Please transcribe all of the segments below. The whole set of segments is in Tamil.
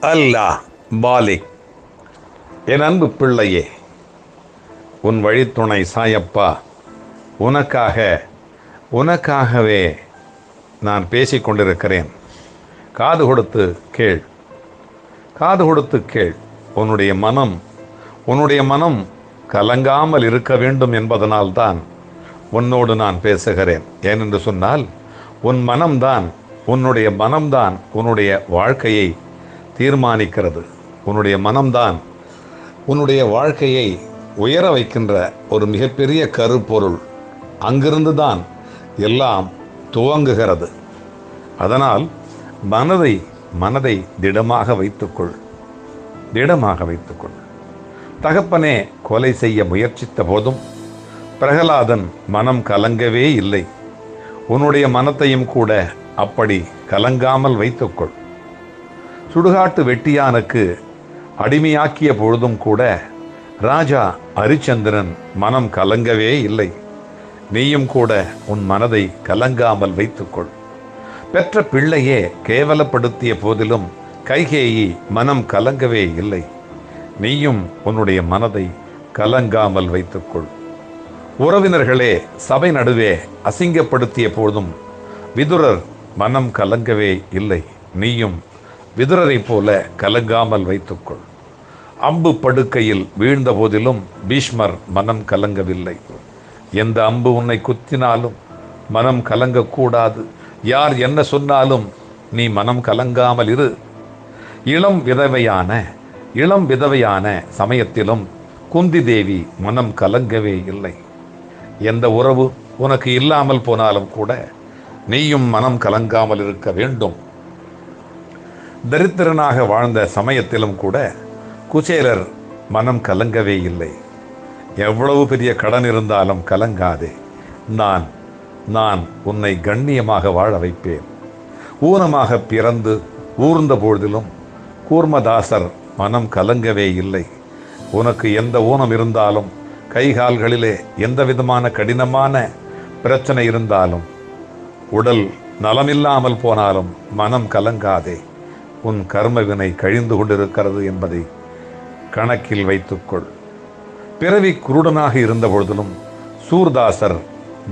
அல்லாஹ் பாலிக் என் அன்பு பிள்ளையே உன் வழித்துணை சாயப்பா உனக்காக உனக்காகவே நான் பேசிக்கொண்டிருக்கிறேன் காது கொடுத்து கேள். காது கொடுத்து கேள். உன்னுடைய மனம் உன்னுடைய மனம் கலங்காமல் இருக்க வேண்டும் என்பதனால்தான் உன்னோடு நான் பேசுகிறேன். ஏனென்று சொன்னால் உன் மனம்தான் உன்னுடைய மனம்தான் உன்னுடைய வாழ்க்கையை தீர்மானிக்கிறது. உன்னுடைய மனம்தான் உன்னுடைய வாழ்க்கையை உயர வைக்கின்ற ஒரு மிகப்பெரிய கருப்பொருள். அங்கிருந்து தான் எல்லாம் துவங்குகிறது. அதனால் மனதை மனதை திடமாக வைத்துக்கொள். திடமாக வைத்துக்கொள். தகப்பனே கொலை செய்ய முயற்சித்த போதும் பிரகலாதன் மனம் கலங்கவே இல்லை. உன்னுடைய மனத்தையும் கூட அப்படி கலங்காமல் வைத்துக்கொள். சுடுகாட்டு வெட்டியானுக்கு அடிமையாக்கிய பொழுதும் கூட ராஜா ஹரிச்சந்திரன் மனம் கலங்கவே இல்லை. நீயும் கூட உன் மனதை கலங்காமல் வைத்துக்கொள். பெற்ற பிள்ளையே கேவலப்படுத்திய போதிலும் கைகேயி மனம் கலங்கவே இல்லை. நீயும் உன்னுடைய மனதை கலங்காமல் வைத்துக்கொள். உறவினர்களே சபை நடுவே அசிங்கப்படுத்திய போதும் விதுரர் மனம் கலங்கவே இல்லை. நீயும் விதுரரை போல கலங்காமல் வைத்துக்கொள். அம்பு படுக்கையில் வீழ்ந்த போதிலும் பீஷ்மர் மனம் கலங்கவில்லை. எந்த அம்பு உன்னை குத்தினாலும் மனம் கலங்கக்கூடாது. யார் என்ன சொன்னாலும் நீ மனம் கலங்காமல் இரு. இளம் விதவையான இளம் விதவையான சமயத்திலும் குந்தி தேவி மனம் கலங்கவே இல்லை. எந்த உறவு உனக்கு இல்லாமல் போனாலும் கூட நீயும் மனம் கலங்காமல் இருக்க வேண்டும். தரித்திரனாக வாழ்ந்த சமயத்திலும் கூட குச்சேலர் மனம் கலங்கவே இல்லை. எவ்வளவு பெரிய கடன் இருந்தாலும் கலங்காதே. நான் நான் உன்னை கண்ணியமாக வாழ வைப்பேன். ஊனமாக பிறந்து ஊர்ந்த பொழுதிலும் கூர்மதாசர் மனம் கலங்கவே இல்லை. உனக்கு எந்த ஊனம் இருந்தாலும் கை கால்களிலே எந்த விதமான கடினமான பிரச்சனை இருந்தாலும் உடல் நலமில்லாமல் போனாலும் மனம் கலங்காதே. உன் கர்மவினை கழிந்து கொண்டிருக்கிறது என்பதை கணக்கில் வைத்துக்கொள். பிறவி குருடனாக இருந்த பொழுதிலும் சூர்தாசர்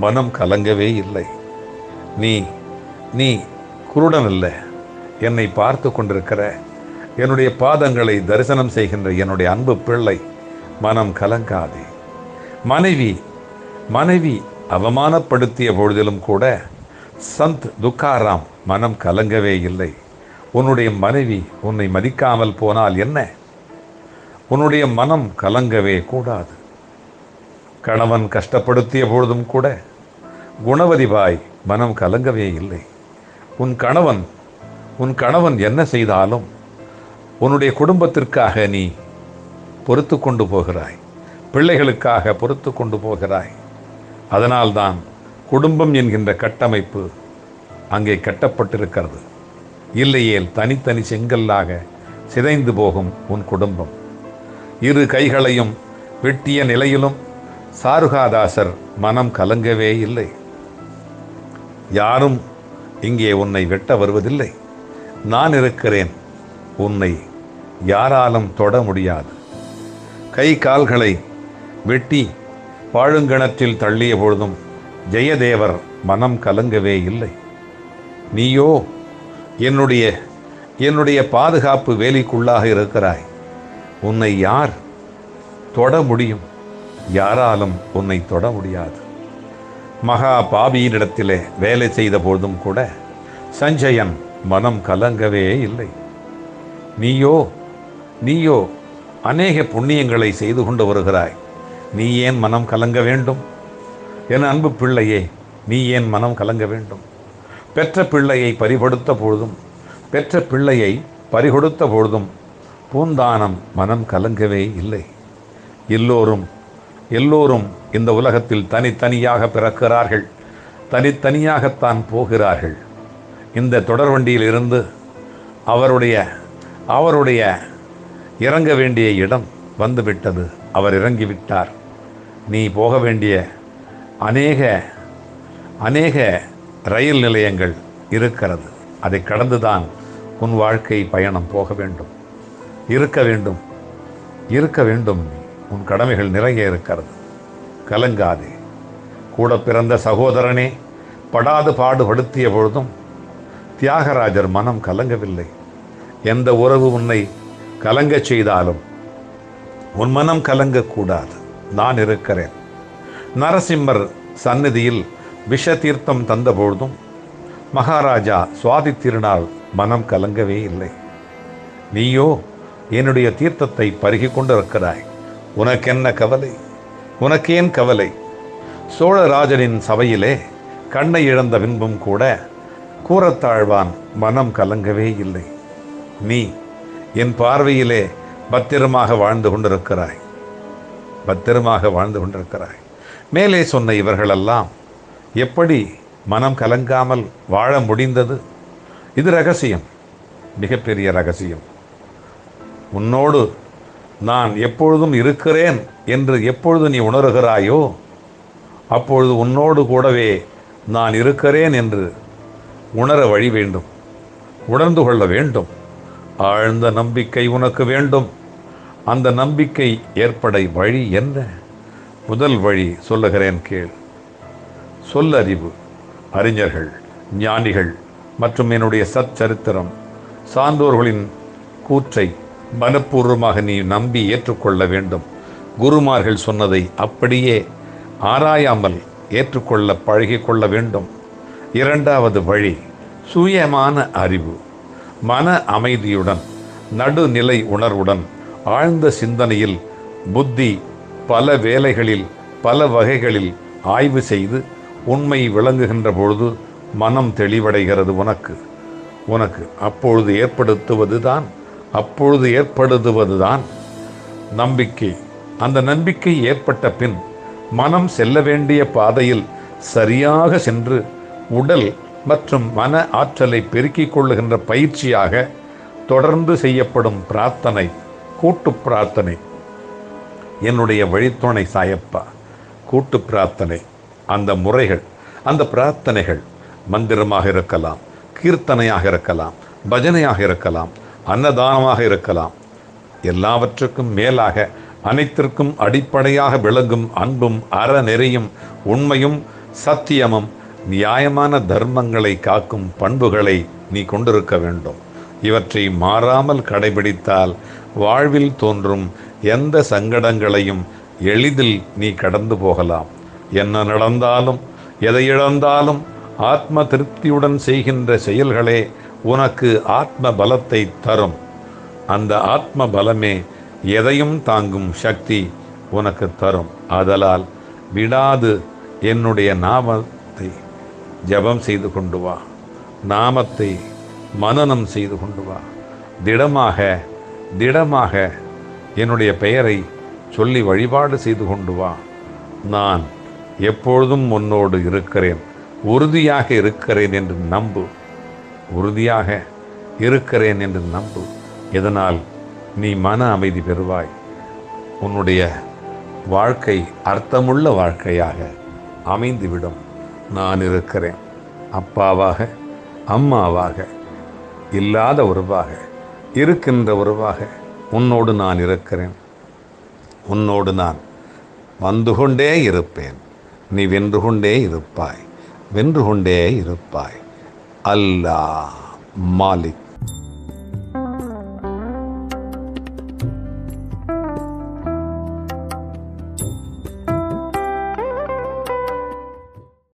மனம் கலங்கவே இல்லை. நீ நீ குருடன் அல்ல என்னை பார்த்து கொண்டிருக்கிற என்னுடைய பாதங்களை தரிசனம் செய்கின்ற என்னுடைய அன்பு பிள்ளை மனம் கலங்காதே. மனைவி மனைவி அவமானப்படுத்திய பொழுதிலும் கூட சந்த் துக்காராம் மனம் கலங்கவே இல்லை. உன்னுடைய மனைவி உன்னை மதிக்காமல் போனால் என்ன? உன்னுடைய மனம் கலங்கவே கூடாது. கணவன் கஷ்டப்படுத்திய பொழுதும் கூட குணவதிபாய் மனம் கலங்கவே இல்லை. உன் கணவன் உன் கணவன் என்ன செய்தாலும் உன்னுடைய குடும்பத்திற்காக நீ பொறுத்து கொண்டு போகிறாய். பிள்ளைகளுக்காக பொறுத்து கொண்டு போகிறாய். அதனால்தான் குடும்பம் என்கின்ற கட்டமைப்பு அங்கே கட்டப்பட்டிருக்கிறது. இல்லையேல் தனித்தனி செங்கல்லாக சிதைந்து போகும் உன் குடும்பம். இரு கைகளையும் வெட்டிய நிலையிலும் சாருகாதாசர் மனம் கலங்கவே இல்லை. யாரும் இங்கே உன்னை வெட்ட வருவதில்லை. நான் இருக்கிறேன். உன்னை யாராலும் தொட முடியாது. கை கால்களை வெட்டி பாழுங்கிணற்றில் தள்ளிய பொழுதும் ஜெயதேவர் மனம் கலங்கவே இல்லை. நீயோ என்னுடைய என்னுடைய பாதுகாப்பு வேலைக்குள்ளாக இருக்கிறாய். உன்னை யார் தொட முடியும்? யாராலும் உன்னை தொட முடியாது. மகா பாபியினிடத்திலே வேலை செய்த பொழுதும் கூட சஞ்சயன் மனம் கலங்கவே இல்லை. நீயோ நீயோ அநேக புண்ணியங்களை செய்து கொண்டு வருகிறாய். நீ ஏன் மனம் கலங்க வேண்டும்? என் அன்பு பிள்ளையே நீ ஏன் மனம் கலங்க வேண்டும்? பெற்ற பிள்ளையை பறிகொடுத்த பொழுதும் பெற்ற பிள்ளையை பறிகொடுத்த பொழுதும் பூந்தானம் மனம் கலங்கவே இல்லை. எல்லோரும் எல்லோரும் இந்த உலகத்தில் தனித்தனியாக பிறக்கிறார்கள் தனித்தனியாகத்தான் போகிறார்கள். இந்த தொடர்வண்டியில் இருந்து அவருடைய அவருடைய இறங்க வேண்டிய இடம் வந்துவிட்டது. அவர் இறங்கிவிட்டார். நீ போக வேண்டிய அநேக அநேக ரயில் நிலையங்கள் இருக்கிறது. அதை கடந்துதான் உன் வாழ்க்கை பயணம் போக வேண்டும். இருக்க வேண்டும். இருக்க வேண்டும் உன் கடமைகள் நிறைய இருக்கிறது. கலங்காதே. கூட பிறந்த சகோதரனே படாது பாடுபடுத்திய பொழுதும் தியாகராஜர் மனம் கலங்கவில்லை. எந்த உறவு உன்னை கலங்கச் செய்தாலும் உன் மனம் கலங்கக்கூடாது. நான் இருக்கிறேன். நரசிம்மர் சந்நிதியில் விஷ தீர்த்தம் தந்தபொழுதும் மகாராஜா சுவாதி திருநாள் மனம் கலங்கவே இல்லை. நீயோ என்னுடைய தீர்த்தத்தை பருகி கொண்டிருக்கிறாய். உனக்கென்ன கவலை? உனக்கேன் கவலை? சோழராஜனின் சபையிலே கண்ணை இழந்த பின்பும் கூட கூறத்தாழ்வான் மனம் கலங்கவே இல்லை. நீ என் பார்வையிலே பத்திரமாக வாழ்ந்து கொண்டிருக்கிறாய். பத்திரமாக வாழ்ந்து கொண்டிருக்கிறாய். மேலே சொன்ன இவர்களெல்லாம் எப்படி மனம் கலங்காமல் வாழ முடிந்தது? இது ரகசியம். மிகப்பெரிய ரகசியம். உன்னோடு நான் எப்பொழுதும் இருக்கிறேன் என்று எப்பொழுது நீ உணர்கிறாயோ அப்பொழுது உன்னோடு கூடவே நான் இருக்கிறேன் என்று உணர வழி வேண்டும். உணர்ந்து கொள்ள வேண்டும். ஆழ்ந்த நம்பிக்கை உனக்கு வேண்டும். அந்த நம்பிக்கை ஏற்பட வழி என்ன? முதல் வழி சொல்லுகிறேன் கேள். சொல்லறிவு அறிஞர்கள் ஞானிகள் மற்றும் என்னுடைய சச்சரித்திரம் சான்றோர்களின் கூற்றை மனப்பூர்வமாக நீ நம்பி ஏற்றுக்கொள்ள வேண்டும். குருமார்கள் சொன்னதை அப்படியே ஆராயாமல் ஏற்றுக்கொள்ள பழகிக்கொள்ள வேண்டும். இரண்டாவது வழி சுயமான அறிவு மன அமைதியுடன் நடுநிலை உணர்வுடன் ஆழ்ந்த சிந்தனையில் புத்தி பல வேலைகளில் பல வகைகளில் ஆய்வு செய்து உண்மை விளங்குகின்ற பொழுது மனம் தெளிவடைகிறது உனக்கு. உனக்கு அப்பொழுது ஏற்படுத்துவது தான் அப்பொழுது ஏற்படுத்துவது தான் நம்பிக்கை. அந்த நம்பிக்கை ஏற்பட்ட பின் மனம் செல்ல வேண்டிய பாதையில் சரியாக சென்று உடல் மற்றும் மன ஆற்றலை பெருக்கிக் கொள்ளுகின்ற பயிற்சியாக தொடர்ந்து செய்யப்படும் பிரார்த்தனை கூட்டு பிரார்த்தனை. என்னுடைய வழித்துணை சாயப்பா கூட்டு பிரார்த்தனை. அந்த முறைகள் அந்த பிரார்த்தனைகள் மந்திரமாக இருக்கலாம் கீர்த்தனையாக இருக்கலாம் பஜனையாக இருக்கலாம் அன்னதானமாக இருக்கலாம். எல்லாவற்றுக்கும் மேலாக அனைத்திற்கும் அடிப்படையாக விளங்கும் அன்பும் அறநெறியும் உண்மையும் சத்தியமும் நியாயமான தர்மங்களை காக்கும் பண்புகளை நீ கொண்டிருக்க வேண்டும். இவற்றை மாறாமல் கடைபிடித்தால் வாழ்வில் தோன்றும் எந்த சங்கடங்களையும் எளிதில் நீ கடந்து போகலாம். என்ன நடந்தாலும் எதை இழந்தாலும் ஆத்ம திருப்தியுடன் செய்கின்ற செயல்களே உனக்கு ஆத்ம பலத்தை தரும். அந்த ஆத்ம பலமே எதையும் தாங்கும் சக்தி உனக்கு தரும். ஆதலால் விடாது என்னுடைய நாமத்தை ஜெபம் செய்து கொண்டு வா. நாமத்தை மனனம் செய்து கொண்டு வா. திடமாக திடமாக என்னுடைய பெயரை சொல்லி வழிபாடு செய்து கொண்டு வா. நான் எப்பொழுதும் உன்னோடு இருக்கிறேன். உறுதியாக இருக்கிறேன் என்று நம்பு. உறுதியாக இருக்கிறேன் என்று நம்பு. இதனால் நீ மன அமைதி பெறுவாய். உன்னுடைய வாழ்க்கை அர்த்தமுள்ள வாழ்க்கையாக அமைந்துவிடும். நான் இருக்கிறேன். அப்பாவாக அம்மாவாக இல்லாத உறவாக இருக்கின்ற உறவாக உன்னோடு நான் இருக்கிறேன். உன்னோடு நான் வந்து கொண்டே இருப்பேன். நீ வென்று கொண்டே இருப்பாய். வென்று கொண்டே இருப்பாய். அல்லா மாலிக்.